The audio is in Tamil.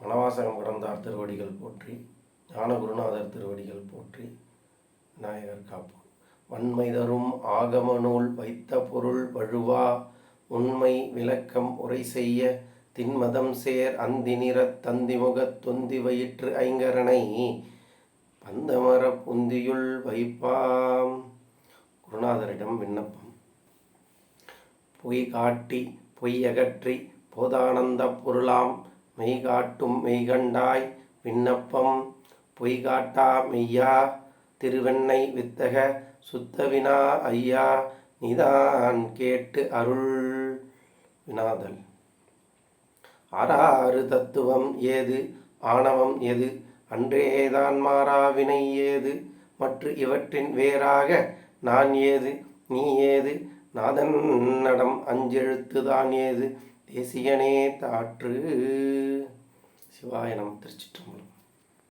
மனவாசகம் கடந்தார் திருவடிகள் போற்றி ஞானகுருநாதர் திருவடிகள் போற்றி விநாயகர் காப்பு வன்மை தரும் ஆகம நூல் வைத்த பொருள் வழுவா உண்மை விளக்கம் உரை செய்ய தின்மதம் சேர் அந்தி நிற தந்தி தந்திமுகத் தொந்தி வயிற்று ஐங்கரனை பந்தமரப் புந்தியுள் வைப்பாம். குருநாதரிடம் விண்ணப்பம். பொய் காட்டி பொய்யகற்றி போதானந்த பொருளாம். மெய்காட்டும் மெய்கண்டாய் விண்ணப்பம். பொய்காட்டா மெய்யா திருவெண்ணை வித்தக சுத்தவினா ஐயா நிதான் கேட்டு அருள். வினாதல். ஆறாறு தத்துவம் ஏது? ஆணவம் எது? அன்றேதான் மாறாவினை ஏது? மற்ற இவற்றின் வேறாக நான் ஏது? நீ ஏது? நாதன் நடம் அஞ்செழுத்துதான் ஏது? தேசியனே தாற்று. சிவாயனம் திருச்சிற்றம்பலம்.